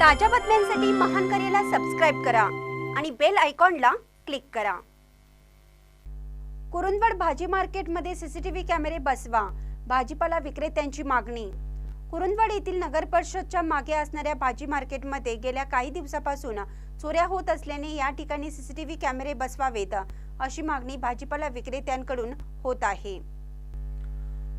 ताज्या बातम्यांसाठी महान करेला सबस्क्राईब करा आणि बेल आयकॉनला क्लिक करा. कुरुंदवड भाजी मार्केटमध्ये सीसीटीव्ही कॅमेरे बसवा. भाजीपाला विक्रेत्यांची मागणी. कुरुंदवड येथील नगर परिषदच्या मागे असणाऱ्या भाजी मार्केटमध्ये गेल्या काही दिवसापासून चोऱ्या होत असल्याने या ठिकाणी सीसीटीव्ही कॅमेरे बसवावेत अशी मागणी भाजीपाला विक्रेत्यांकडून होत आहे.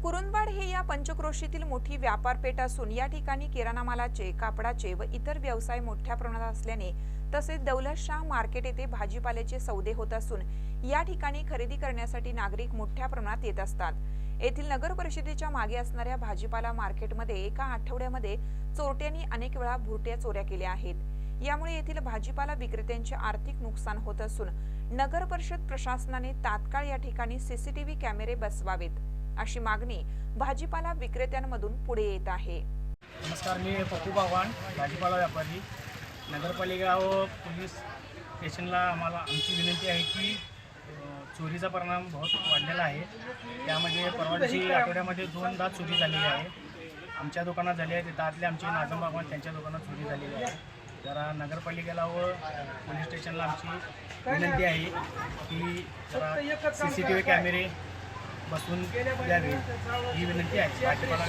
कुरुंदवाड हे या पंचक्रोशीतील मोठी व्यापारपेठ असून या ठिकाणी किराणा मालाचे कापडाचे व इतर व्यवसाय मोठ्या प्रमाणात असल्याने तसेच दौलतशाह मार्केट येथे भाजीपाल्याचे सौदे होत असून या ठिकाणी खरेदी करण्यासाठी नागरिक मोठ्या प्रमाणात येत असतात. येथील नगर परिषदेच्या मागे असणाऱ्या भाजीपाला मार्केटमध्ये एका आठवड्यामध्ये चोरट्यांनी अनेक वेळा भुरट्या चोऱ्या केल्या आहेत. यामुळे येथील भाजीपाला विक्रेत्यांचे आर्थिक नुकसान होत असून नगर परिषद प्रशासनाने तात्काळ या ठिकाणी सीसीटीव्ही कॅमेरे बसवावेत. अशी मागणी भाजीपाला विक्रेत्यांमधून पुढे येत आहे. नमस्कार मी पप्पू बावाण भाजीपाला व्यापारी. नगरपालिका व पोलीस स्टेशनला आम्हाला आमची विनंती आहे की चोरीचा परिणाम बहुत वाढलेला आहे. त्यामध्ये परवा आठवड्यामध्ये दोनदा चोरी झालेली आहे. आमच्या दुकानात झाली आहे तिथं आमचे नाझम बागवान त्यांच्या दुकानात चोरी झालेली आहे. जरा नगरपालिकेला व पोलीस स्टेशनला आमची विनंती आहे की जरा सी सी टी व्ही कॅमेरे बसून द्यावी ही विनंती आहे. भाजपाला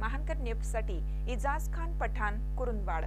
महानकर न्यूजसाठी इजाज खान पठाण कुरुंदवाड.